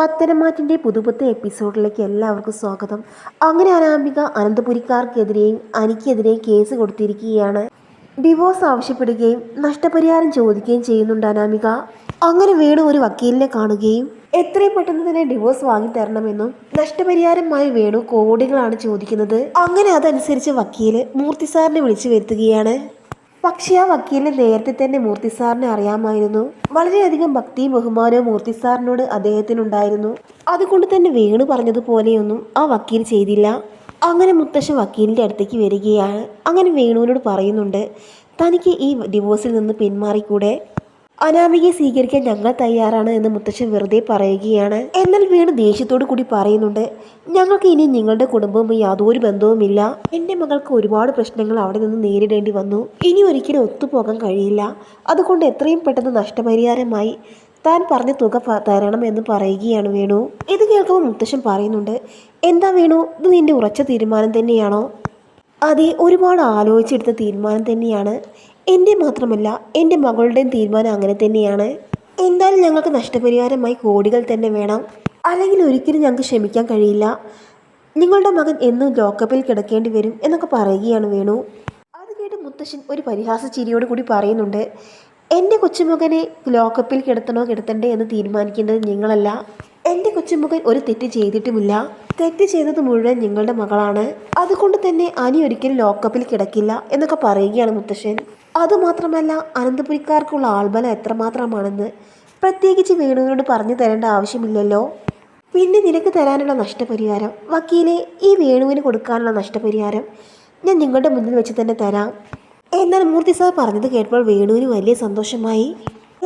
പത്തനംമാറ്റിന്റെ പുതുപുത്ത എപ്പിസോഡിലേക്ക് എല്ലാവർക്കും സ്വാഗതം. അങ്ങനെ അനാമിക അനന്തപുരിക്കാർക്കെതിരെയും അനിക്കെതിരെയും കേസ് കൊടുത്തിരിക്കുകയാണ്. ഡിവോഴ്സ് ആവശ്യപ്പെടുകയും നഷ്ടപരിഹാരം ചോദിക്കുകയും ചെയ്യുന്നുണ്ട് അനാമിക. അങ്ങനെ വേണു ഒരു വക്കീലിനെ കാണുകയും എത്രയും പെട്ടെന്ന് തന്നെ ഡിവോഴ്സ് വാങ്ങിത്തരണമെന്നും നഷ്ടപരിഹാരമായി വേണു കോടികളാണ് ചോദിക്കുന്നത്. അങ്ങനെ അതനുസരിച്ച് വക്കീൽ മൂർത്തി സാറിനെ വിളിച്ചു വരുത്തുകയാണ്. പക്ഷേ ആ വക്കീലിനെ നേരത്തെ തന്നെ മൂർത്തി സാറിനെ അറിയാമായിരുന്നു. വളരെയധികം ഭക്തിയും ബഹുമാനവും മൂർത്തി സാറിനോട് അദ്ദേഹത്തിനുണ്ടായിരുന്നു. അതുകൊണ്ട് തന്നെ വേണു പറഞ്ഞതുപോലെയൊന്നും ആ വക്കീൽ ചെയ്തില്ല. അങ്ങനെ മുത്തശ്ശൻ വക്കീലിന്റെ അടുത്തേക്ക് വരികയാണ്. അങ്ങനെ വേണുവിനോട് പറയുന്നുണ്ട് തനിക്ക് ഈ ഡിവോഴ്സിൽ നിന്ന് പിന്മാറിക്കൂടെ? അനാമികയെ സ്വീകരിക്കാൻ ഞങ്ങൾ തയ്യാറാണ് എന്ന് മുത്തശ്ശൻ വെറുതെ പറയുകയാണ്. എന്നാൽ വീണ് ദേഷ്യത്തോടു കൂടി പറയുന്നുണ്ട് ഞങ്ങൾക്ക് ഇനി നിങ്ങളുടെ കുടുംബവും യാതൊരു ബന്ധവുമില്ല എന്റെ മകൾക്ക് ഒരുപാട് പ്രശ്നങ്ങൾ അവിടെ നിന്ന് നേരിടേണ്ടി വന്നു. ഇനി ഒരിക്കലും ഒത്തുപോകാൻ കഴിയില്ല. അതുകൊണ്ട് എത്രയും പെട്ടെന്ന് നഷ്ടപരിഹാരമായി താൻ പറഞ്ഞ തുക തരണം എന്ന് പറയുകയാണ് വേണു. ഇത് കേൾക്കുമ്പോൾ മുത്തശ്ശൻ പറയുന്നുണ്ട് എന്താ വേണു? ഇത് നിന്റെ ഉറച്ച തീരുമാനം തന്നെയാണോ? അതെ ഒരുപാട് ആലോചിച്ചെടുത്ത തീരുമാനം തന്നെയാണ്. എന്റെ മാത്രമല്ല എന്റെ മകളുടെയും തീരുമാനം അങ്ങനെ തന്നെയാണ്. എന്തായാലും ഞങ്ങൾക്ക് നഷ്ടപരിഹാരമായി കോടികൾ തന്നെ വേണം. അല്ലെങ്കിൽ ഒരിക്കലും ഞങ്ങൾക്ക് ക്ഷമിക്കാൻ കഴിയില്ല. നിങ്ങളുടെ മകൻ എന്നും ലോക്കപ്പിൽ കിടക്കേണ്ടി വരും എന്നൊക്കെ പറയുകയാണ് വേണു. അത് കേട്ട് മുത്തശ്ശൻ ഒരു പരിഹാസ ചിരിയോട് കൂടി പറയുന്നുണ്ട്. എന്റെ കൊച്ചുമകനെ ലോക്കപ്പിൽ കിടത്തണോ കിടത്തണ്ടേ എന്ന് തീരുമാനിക്കേണ്ടത് നിങ്ങളല്ല. എന്റെ കൊച്ചുമകൻ ഒരു തെറ്റ് ചെയ്തിട്ടുമില്ല. തെറ്റ് ചെയ്തത് മുഴുവൻ നിങ്ങളുടെ മകളാണ്. അതുകൊണ്ട് തന്നെ അനി ഒരിക്കലും ലോക്കപ്പിൽ കിടക്കില്ല എന്നൊക്കെ പറയുകയാണ് മുത്തശ്ശൻ. അതുമാത്രമല്ല അനന്തപുരിക്കാർക്കുള്ള ആൾബലം എത്രമാത്രമാണെന്ന് പ്രത്യേകിച്ച് വേണുവിനോട് പറഞ്ഞു തരേണ്ട ആവശ്യമില്ലല്ലോ. പിന്നെ നിനക്ക് തരാനുള്ള നഷ്ടപരിഹാരം വക്കീലെ ഈ വേണുവിന് കൊടുക്കാനുള്ള നഷ്ടപരിഹാരം ഞാൻ നിങ്ങളുടെ മുന്നിൽ വെച്ച് തന്നെ തരാം. എന്നാൽ മൂർത്തി സാർ പറഞ്ഞത് കേട്ടപ്പോൾ വേണുവിന് വലിയ സന്തോഷമായി.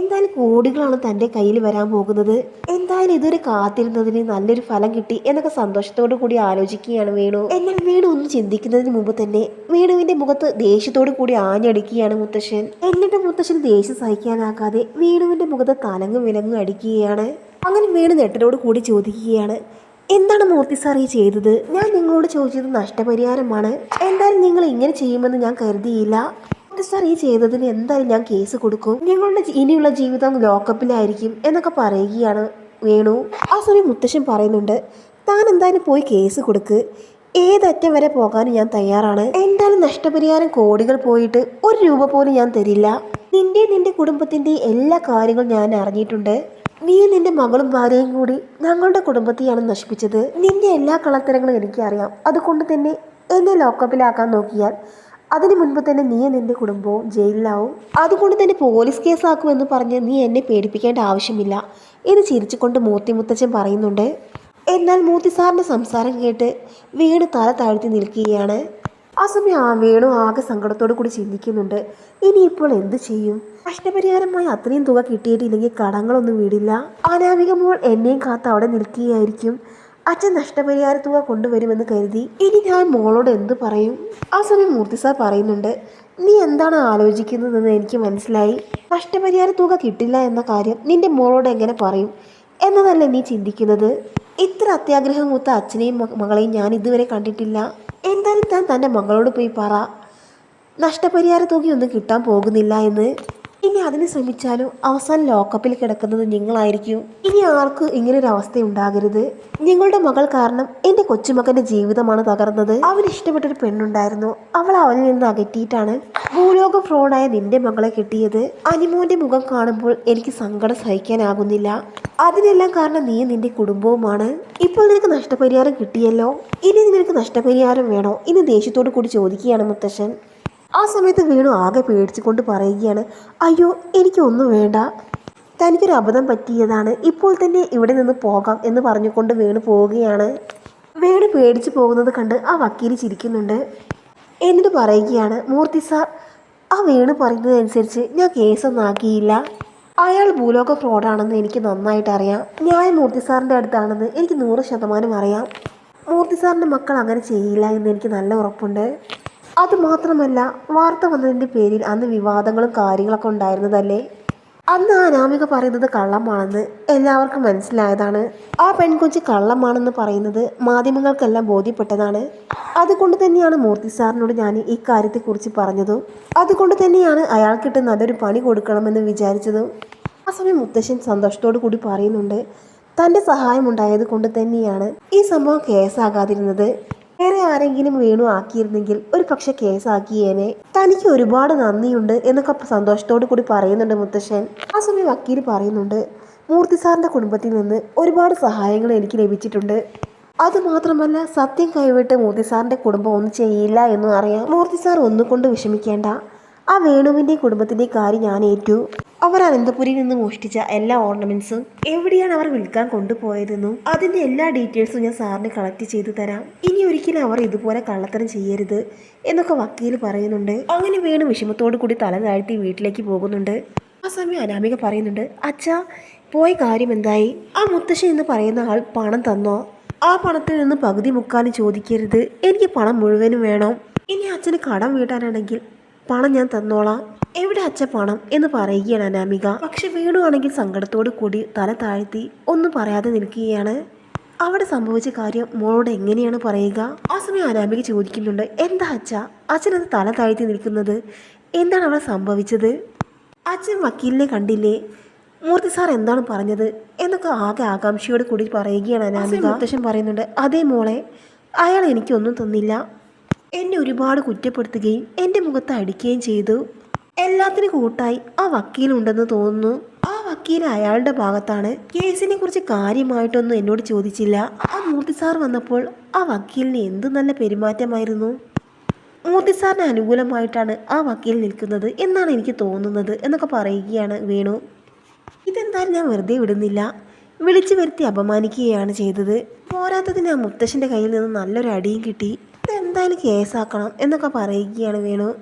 എന്തായാലും കോടികളാണ് തന്റെ കയ്യിൽ വരാൻ പോകുന്നത്. എന്തായാലും ഇതൊരു കാത്തിരുന്നതിന് നല്ലൊരു ഫലം കിട്ടി എന്നൊക്കെ സന്തോഷത്തോടു കൂടി ആലോചിക്കുകയാണ് വേണു. എന്നാൽ വേണു ഒന്നും ചിന്തിക്കുന്നതിന് മുമ്പ് തന്നെ വേണുവിന്റെ മുഖത്ത് ദേഷ്യത്തോടു കൂടി ആഞ്ഞടിക്കുകയാണ് മുത്തശ്ശൻ. എന്നിട്ട് മുത്തശ്ശൻ ദേഷ്യം സഹിക്കാനാകാതെ വേണുവിന്റെ മുഖത്ത് തലങ്ങും വിലങ്ങും അടിക്കുകയാണ്. അങ്ങനെ വേണു നെട്ടനോട് കൂടി ചോദിക്കുകയാണ് എന്താണ് മൂർത്തി സാർ ഈ ചെയ്തത്? ഞാൻ നിങ്ങളോട് ചോദിച്ചത് നഷ്ടപരിഹാരമാണ്. എന്തായാലും നിങ്ങൾ ഇങ്ങനെ ചെയ്യുമെന്ന് ഞാൻ കരുതിയില്ല. സാർ ഈ ചെയ്തതിന് എന്തായാലും ഞാൻ കേസ് കൊടുക്കും. ഞങ്ങളുടെ ഇനിയുള്ള ജീവിതം ലോക്കപ്പിലായിരിക്കും എന്നൊക്കെ പറയുകയാണ് വേണു. ആ സമയം മുത്തശ്ശൻ പറയുന്നുണ്ട് താൻ എന്തായാലും പോയി കേസ് കൊടുക്ക്. ഏതറ്റം വരെ പോകാനും ഞാൻ തയ്യാറാണ്. എന്തായാലും നഷ്ടപരിഹാരം കോടികൾ പോയിട്ട് ഒരു രൂപ പോലും ഞാൻ തരില്ല. നിന്റെ നിന്റെ കുടുംബത്തിന്റെ എല്ലാ കാര്യങ്ങളും ഞാൻ അറിഞ്ഞിട്ടുണ്ട്. നീ നിന്റെ മകളും ഭാര്യയും കൂടി ഞങ്ങളുടെ കുടുംബത്തെയാണ് നശിപ്പിച്ചത്. നിന്റെ എല്ലാ കളത്തരങ്ങളും എനിക്കറിയാം. അതുകൊണ്ട് തന്നെ എന്നെ ലോക്കപ്പിലാക്കാൻ നോക്കിയാൽ അതിനു മുൻപ് തന്നെ നീ നിന്റെ കുടുംബവും ജയിലിലാവും. അതുകൊണ്ട് തന്നെ പോലീസ് കേസാക്കുമെന്ന് പറഞ്ഞ് നീ എന്നെ പേടിപ്പിക്കേണ്ട ആവശ്യമില്ല ഇത് ചിരിച്ചുകൊണ്ട് മൂർത്തി മുത്തച്ഛൻ പറയുന്നുണ്ട്. എന്നാൽ മൂർത്തി സാറിന്റെ സംസാരം കേട്ട് വീണ് തല താഴ്ത്തി നിൽക്കുകയാണ്. ആ സമയം ആ വീണു ആകെ സങ്കടത്തോടു കൂടി ചിന്തിക്കുന്നുണ്ട്. ഇനിയിപ്പോൾ എന്ത് ചെയ്യും? നഷ്ടപരിഹാരമായി അത്രയും തുക കിട്ടിയിട്ടില്ലെങ്കിൽ കടങ്ങളൊന്നും വീടില്ല. അനാമിക മോൾ എന്നെയും കാത്ത് അവിടെ നിൽക്കുകയായിരിക്കും. അച്ഛൻ നഷ്ടപരിഹാര തുക കൊണ്ടുവരുമെന്ന് കരുതി. ഇനി ഞാൻ മോളോട് എന്ത് പറയും? ആ സമയം മൂർത്തി സാർ പറയുന്നുണ്ട് നീ എന്താണ് ആലോചിക്കുന്നതെന്ന് എനിക്ക് മനസ്സിലായി. നഷ്ടപരിഹാര തുക കിട്ടില്ല എന്ന കാര്യം നിന്റെ മോളോട് എങ്ങനെ പറയും? എന്നതല്ലേ നീ ചിന്തിക്കുന്നത്? ഇത്ര അത്യാഗ്രഹം മൂത്ത അച്ഛനെയും മക- മകളെയും ഞാൻ ഇതുവരെ കണ്ടിട്ടില്ല. എന്തായാലും താൻ തന്റെ മകളോട് പോയി പറ. നഷ്ടപരിഹാര തുകയൊന്നും കിട്ടാൻ പോകുന്നില്ല എന്ന്. ഇനി അതിന് ശ്രമിച്ചാലും അവസാനം ലോക്കപ്പിൽ കിടക്കുന്നത് നിങ്ങളായിരിക്കും. ഇനി ആർക്കും ഇങ്ങനൊരു അവസ്ഥ ഉണ്ടാകരുത് നിങ്ങളുടെ മകൾ കാരണം എന്റെ കൊച്ചുമകന്റെ ജീവിതമാണ് തകർന്നത്. അവന് ഇഷ്ടപ്പെട്ടൊരു പെണ്ണുണ്ടായിരുന്നു. അവൾ അവനിൽ നിന്ന് അകറ്റിയിട്ടാണ് ഭൂലോക ഫ്രോഡായ നിന്റെ മകളെ കിട്ടിയത്. അനിമോന്റെ മുഖം കാണുമ്പോൾ എനിക്ക് സങ്കടം സഹിക്കാനാകുന്നില്ല. അതിനെല്ലാം കാരണം നീ നിന്റെ കുടുംബവുമാണ്. ഇപ്പോൾ നിനക്ക് നഷ്ടപരിഹാരം കിട്ടിയല്ലോ? ഇനി നിനക്ക് നഷ്ടപരിഹാരം വേണോ? ഇനി ദേഷ്യത്തോടു കൂടി ചോദിക്കുകയാണ് മുത്തശ്ശൻ. ആ സമയത്ത് വീണു ആകെ പേടിച്ചുകൊണ്ട് പറയുകയാണ് അയ്യോ എനിക്കൊന്നും വേണ്ട. തനിക്കൊരു അബദ്ധം പറ്റിയതാണ്. ഇപ്പോൾ തന്നെ ഇവിടെ നിന്ന് പോകാം എന്ന് പറഞ്ഞുകൊണ്ട് വീണു പോവുകയാണ്. വേണു പേടിച്ചു പോകുന്നത് കണ്ട് ആ വക്കീൽ ചിരിക്കുന്നുണ്ട്. എന്നിട്ട് പറയുകയാണ് മൂർത്തി സാർ ആ വേണു പറയുന്നതനുസരിച്ച് ഞാൻ കേസൊന്നും ആക്കിയില്ല. അയാൾ ഭൂലോക ഫ്രോഡാണെന്ന് എനിക്ക് നന്നായിട്ട് അറിയാം. ന്യായം മൂർത്തി സാറിന്റെ അടുത്താണെന്ന് എനിക്ക് നൂറ് ശതമാനം അറിയാം. മൂർത്തി സാറിന്റെ മക്കൾ അങ്ങനെ ചെയ്യില്ല എന്ന് എനിക്ക് നല്ല ഉറപ്പുണ്ട്. അതുമാത്രമല്ല വാർത്ത വന്നതിന്റെ പേരിൽ അന്ന് വിവാദങ്ങളും കാര്യങ്ങളൊക്കെ ഉണ്ടായിരുന്നതല്ലേ? അന്ന് അനാമിക പറയുന്നത് കള്ളമാണെന്ന് എല്ലാവർക്കും മനസ്സിലായതാണ്. ആ പെൺകൊച്ചി കള്ളമാണെന്ന് പറയുന്നത് മാധ്യമങ്ങൾക്കെല്ലാം ബോധ്യപ്പെട്ടതാണ്. അതുകൊണ്ട് തന്നെയാണ് മൂർത്തി സാറിനോട് ഞാൻ ഈ കാര്യത്തെക്കുറിച്ച് പറഞ്ഞതും. അതുകൊണ്ട് തന്നെയാണ് അയാൾ അയാൾക്കിട്ട് നല്ലൊരു പണി കൊടുക്കണമെന്ന് വിചാരിച്ചതും. ആ സമയം മുത്തശ്ശൻ സന്തോഷത്തോടു കൂടി പറയുന്നുണ്ട് തന്റെ സഹായമുണ്ടായത് കൊണ്ട് തന്നെയാണ് ഈ സംഭവം കേസാകാതിരുന്നത്. വേറെ ആരെങ്കിലും വീണു ആക്കിയിരുന്നെങ്കിൽ ഒരു പക്ഷെ കേസാക്കിയേനെ തനിക്ക് ഒരുപാട് നന്ദിയുണ്ട് എന്നൊക്കെ സന്തോഷത്തോടു കൂടി പറയുന്നുണ്ട് മുത്തശ്ശൻ. ആ സമയം വക്കീൽ പറയുന്നുണ്ട് മൂർത്തി സാറിന്റെ കുടുംബത്തിൽ നിന്ന് ഒരുപാട് സഹായങ്ങൾ എനിക്ക് ലഭിച്ചിട്ടുണ്ട്. അതുമാത്രമല്ല സത്യം കൈവിട്ട് മൂർത്തി സാറിന്റെ കുടുംബം ഒന്നും ചെയ്യില്ല എന്നും അറിയാം മൂർത്തി സാർ ഒന്നുകൊണ്ട് വിഷമിക്കേണ്ട. ആ വേണുവിന്റെ കുടുംബത്തിന്റെ കാര്യം ഞാൻ ഏറ്റു. അവർ അനന്തപുരിയിൽ നിന്ന് മോഷ്ടിച്ച എല്ലാ ഓർണമെന്റ്സും എവിടെയാണ് അവർ വിൽക്കാൻ കൊണ്ടുപോയതെന്നും അതിന്റെ എല്ലാ ഡീറ്റെയിൽസും ഞാൻ സാറിന് കളക്ട് ചെയ്തു തരാം. ഇനി ഒരിക്കലും അവർ ഇതുപോലെ കള്ളത്തരം ചെയ്യരുത് എന്നൊക്കെ വക്കീൽ പറയുന്നുണ്ട്. അങ്ങനെ വേണു വിഷമത്തോടു കൂടി തല താഴ്ത്തി വീട്ടിലേക്ക് പോകുന്നുണ്ട്. ആ സമയം അനാമിക പറയുന്നുണ്ട് അച്ഛാ പോയ കാര്യം എന്തായി? ആ മുത്തശ്ശൻ എന്ന് പറയുന്ന ആൾ പണം തന്നോ? ആ പണത്തിൽ നിന്ന് പകുതി മുക്കാലും ചോദിക്കരുത്. എനിക്ക് പണം മുഴുവനും വേണം. ഇനി അച്ഛന് കടം വീട്ടാനാണെങ്കിൽ പണം ഞാൻ തന്നോളാം. എവിടെ അച്ഛ പണം എന്ന് പറയുകയാണ് അനാമിക. പക്ഷെ വീണുവാണെങ്കിൽ സങ്കടത്തോടു കൂടി തല താഴ്ത്തി ഒന്നും പറയാതെ നിൽക്കുകയാണ്. അവിടെ സംഭവിച്ച കാര്യം മോളോട് എങ്ങനെയാണ് പറയുക? ആ സമയം അനാമിക ചോദിക്കുന്നുണ്ട് എന്താ അച്ഛ? അച്ഛനത് തല താഴ്ത്തി നിൽക്കുന്നത്? എന്താണ് അവിടെ സംഭവിച്ചത്? അച്ഛൻ വക്കീലിനെ കണ്ടില്ലേ? മൂർത്തി സാർ എന്താണ് പറഞ്ഞത്? എന്നൊക്കെ ആകെ ആകാംക്ഷയോട് കൂടി പറയുകയാണ് അനാമിക. മുത്തശ്ശൻ പറയുന്നുണ്ട് അതേ മോളെ അയാൾ എനിക്കൊന്നും തന്നില്ല. എന്നെ ഒരുപാട് കുറ്റപ്പെടുത്തുകയും എന്റെ മുഖത്ത് അടിക്കുകയും ചെയ്തു. എല്ലാത്തിനും കൂട്ടായി ആ വക്കീലുണ്ടെന്ന് തോന്നുന്നു. ആ വക്കീൽ അയാളുടെ ഭാഗത്താണ്. കേസിനെ കുറിച്ച് കാര്യമായിട്ടൊന്നും എന്നോട് ചോദിച്ചില്ല. ആ മൂർത്തി സാർ വന്നപ്പോൾ ആ വക്കീലിന് എന്ത് നല്ല പെരുമാറ്റമായിരുന്നു? മൂർത്തി സാറിന് അനുകൂലമായിട്ടാണ് ആ വക്കീൽ നിൽക്കുന്നത് എന്നാണ് എനിക്ക് തോന്നുന്നത് എന്നൊക്കെ പറയുകയാണ് വേണു. ഇതെന്തായാലും ഞാൻ വെറുതെ വിടുന്നില്ല. വിളിച്ചു വരുത്തി അപമാനിക്കുകയാണ് ചെയ്തത്. പോരാത്തതിന് ആ മുത്തശ്ശന്റെ കയ്യിൽ നിന്ന് നല്ലൊരു അടിയും കിട്ടി. ഇതെന്തായാലും കേസാക്കണം എന്നൊക്കെ പറയുകയാണ് വേണു.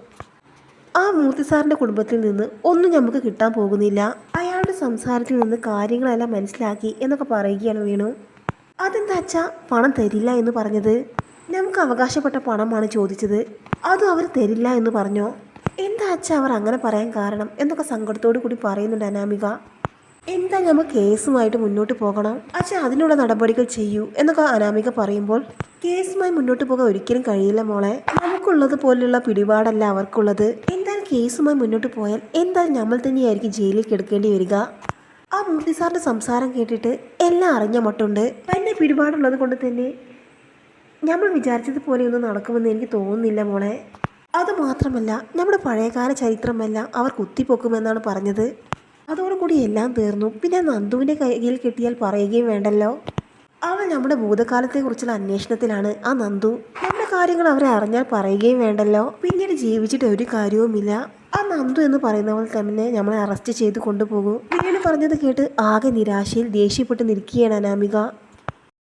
ആ മൂർത്തി സാറിന്റെ കുടുംബത്തിൽ നിന്ന് ഒന്നും നമുക്ക് കിട്ടാൻ പോകുന്നില്ല. അയാളുടെ സംസാരത്തിൽ നിന്ന് കാര്യങ്ങളെല്ലാം മനസ്സിലാക്കി എന്നൊക്കെ പറയുകയാണ് വേണു. അതെന്താ അച്ഛാ? പണം തരില്ല എന്ന് പറഞ്ഞത്? നമുക്ക് അവകാശപ്പെട്ട പണമാണ് ചോദിച്ചത്. അതും അവർ തരില്ല എന്ന് പറഞ്ഞോ? എന്താ അച്ഛാ അവർ അങ്ങനെ പറയാൻ കാരണം എന്നൊക്കെ സങ്കടത്തോടു കൂടി പറയുന്നുണ്ട് അനാമിക. എന്താ നമ്മൾ കേസുമായിട്ട് മുന്നോട്ട് പോകണം? അച്ഛൻ അതിനുള്ള നടപടികൾ ചെയ്യൂ എന്നൊക്കെ അനാമിക പറയുമ്പോൾ കേസുമായി മുന്നോട്ട് പോകാൻ ഒരിക്കലും കഴിയില്ല മോളെ. നമുക്കുള്ളത് പോലെയുള്ള പിടിപാടല്ല അവർക്കുള്ളത്. എന്തായാലും കേസുമായി മുന്നോട്ട് പോയാൽ എന്തായാലും നമ്മൾ തന്നെയായിരിക്കും ജയിലിൽ കിടക്കേണ്ടി വരിക. ആ മൂർത്തി സാറിന്റെ സംസാരം കേട്ടിട്ട് എല്ലാം അറിഞ്ഞ മട്ടുണ്ട്. തന്നെ പിടിപാടുള്ളത് കൊണ്ട് തന്നെ നമ്മൾ വിചാരിച്ചതുപോലെയൊന്നും നടക്കുമെന്ന് എനിക്ക് തോന്നുന്നില്ല മോളെ. അതുമാത്രമല്ല നമ്മുടെ പഴയകാല ചരിത്രമെല്ലാം അവർ കുത്തിപ്പൊക്കുമെന്നാണ് പറഞ്ഞത്. അതോടുകൂടി എല്ലാം തീർന്നു. പിന്നെ നന്ദുവിന്റെ കയ്യിൽ കിട്ടിയാൽ പറയുകയും വേണ്ടല്ലോ. അവൾ നമ്മുടെ ഭൂതകാലത്തെക്കുറിച്ചുള്ള അന്വേഷണത്തിലാണ്. ആ നന്ദു നമ്മുടെ കാര്യങ്ങൾ അവരെ അറിഞ്ഞാൽ പറയുകയും വേണ്ടല്ലോ. പിന്നീട് ജീവിച്ചിട്ട് ഒരു കാര്യവുമില്ല. ആ നന്ദു എന്ന് പറയുന്നവൾ തന്നെ നമ്മളെ അറസ്റ്റ് ചെയ്ത് കൊണ്ടുപോകും. പിന്നീട് പറഞ്ഞത് കേട്ട് ആകെ നിരാശയിൽ ദേഷ്യപ്പെട്ട് നിൽക്കുകയാണ് അനാമിക.